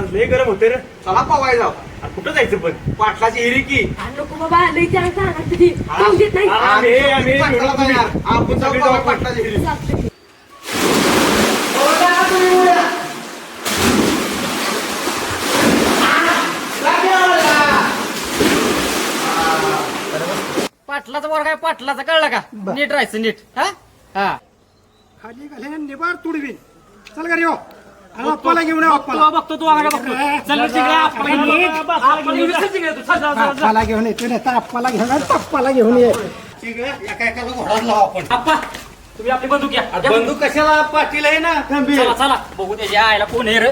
आज लय गरम होते रे. चला पवाय जाऊ आणि कुठं जायचं पण? पाटलाची हिरी की. आणि नको बाबा लई त्याला सांगा तुझी जाऊ देत नाही. आम्ही आम्ही पाटलाला तयार. आपण जाऊ सगळे पवाय जाऊ. पाटलाची हिरी. चालतंय. पाटलाचा वर काय? पाटलाचा कळला का? नीट राहायचं नीट. हा? हा. खाली घाले निबार तुडवीन. चल घरी हो. अप्पाला घेऊन ये अप्पाला तू बघतो तू आगाला बघतो? चल. अप्पाला घेऊन येतो नाही तर अप्पाला घेऊन ये, टप्पाला घेऊन ये. एका एकाला घोडात लावा आपण. तुम्ही आपली बंदूक घ्या. बंदूक कशाला? पाटील आहे ना. चला चला. बघू त्याच्या आईला कोण आहे रे.